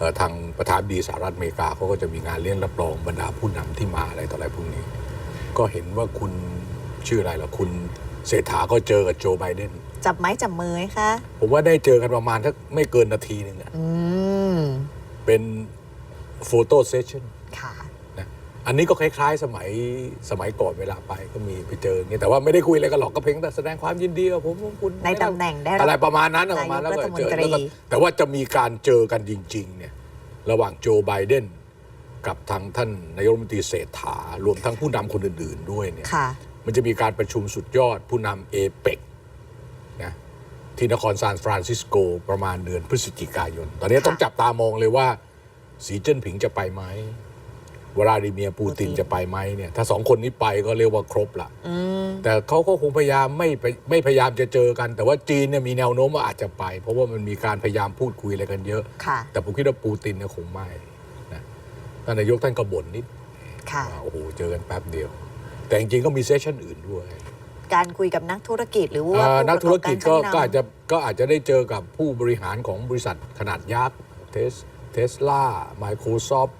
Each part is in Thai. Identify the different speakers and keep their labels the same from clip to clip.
Speaker 1: เอ่อทางประธานดีสหรัฐอเมริกาเขาก็จะมีงานเลี้ยงรับรองบรรดาผู้นำที่มาอะไรต่ออะไรพวกนี้ ก็เห็นว่าคุณชื่ออะไรล่ะคุณเศรษฐาก็เจอกับโจไบเดน
Speaker 2: จับไม้จับมือไหมคะ
Speaker 1: ผมว่าได้เจอกันประมาณทักไม่เกินนาทีหนึ่งอะ
Speaker 2: อืม
Speaker 1: เป็นโฟโต้เซสชั่น
Speaker 2: ค่ะ
Speaker 1: นะ อันนี้ก็คล้ายๆ สมัยสมัยก่อนเวลาไปก็มีไปเจออย่างเงี้ยแต่ว่าไม่ได้คุยอะไรกันหรอกก็เพียงแต่แสดงความยินดีกับผมว่าคุณ
Speaker 2: ในตำแหน่งได้
Speaker 1: อะไร
Speaker 2: รับ
Speaker 1: ประมาณนั้นนะประมาณนั้น
Speaker 2: นายก
Speaker 1: ก็เจอ
Speaker 2: รัฐมนตรี
Speaker 1: แล้วก็แต่ว่าจะมีการเจอกันจริงๆเนี่ยระหว่างโจไบเดนกับทางท่านนายกรัฐมนตรีเศรษฐารวมทั้งผู้นำคนอื่น ๆ ด้วยเนี่ย
Speaker 2: ค่ะ
Speaker 1: มันจะมีการประชุมสุดยอดผู้นำเอเปกนะที่นครซานฟรานซิสโกประมาณเดือนพฤศจิกายน ตอนนี้ต้อง
Speaker 2: ค่ะ
Speaker 1: จับตามองเลยว่า สีเจิ้นผิงจะไปไหม วลาดิเมียร์ปูติน
Speaker 2: ปูติน
Speaker 1: จะไปไหมเนี่ยถ้าสองคนนี้ไปก็เรียกว่าครบละ
Speaker 2: อืม
Speaker 1: แต่เขาก็คงพยายามไม่ไปไม่พยายามจะเจอกัน แต่ว่าจีนเนี่ยมีแนวโน้มว่าอาจจะไป เพราะว่ามันมีการพยายามพูดคุยอะไรกันเยอะ
Speaker 2: ค่ะ
Speaker 1: แต่ผมคิดว่าปูตินเนี่ยคงไม่นะท่านนายกท่านก็บ่นนิด
Speaker 2: ค่ะ
Speaker 1: ว่าโอ้โหเจอกันแป๊บเดียว แต่จริงๆก็มีเซสชั่นอื่นด้วย
Speaker 2: การคุยกับนักธุรกิจหรือว่า
Speaker 1: อ่า
Speaker 2: ผู้
Speaker 1: นักธุรกิจก็
Speaker 2: ประอบ
Speaker 1: ก็า
Speaker 2: ร
Speaker 1: อาจจะก็อาจจะได้เจอกับผู้บริหารของบริษัทขนาดยักษ์เทสเทสลา Microsoft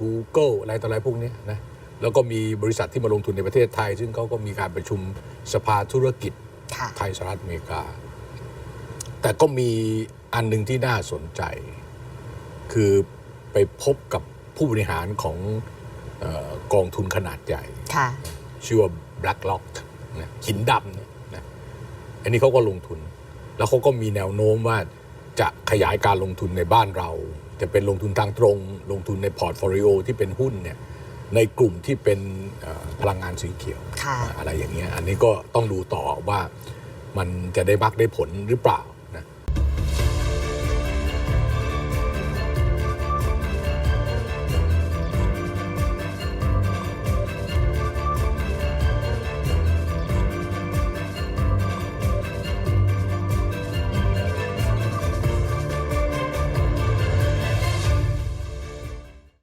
Speaker 1: Google อะไรต่ออะไรพวกเนี้ยนะแล้วก็มีบริษัทที่มาลงทุนในประเทศไทย ซึ่งเขาก็มีการประชุมสภาธุรกิจ
Speaker 2: ค่ะ
Speaker 1: ไทยสหรัฐอเมริกา แต่ก็มีอันหนึ่งที่น่าสนใจ คือไปพบกับผู้บริหารของเออกองทุนขนาดใหญ่
Speaker 2: ค่ะ
Speaker 1: ชื่อว่า BlackRock นะหินดำเนี่ยนะอันนี้เขาก็ลงทุน แล้วเขาก็มีแนวโน้มว่าจะขยายการลงทุนในบ้านเรา จะเป็นลงทุนทางตรง ลงทุนในพอร์ตโฟลิโอที่เป็นหุ้นเนี่ยในกลุ่มที่เป็นเอ่อพลังงานสีเขียว
Speaker 2: ค่ะ
Speaker 1: อะไรอย่างเงี้ยอันนี้ก็ต้องดูต่อว่ามันจะได้มักได้ผลหรือเปล่า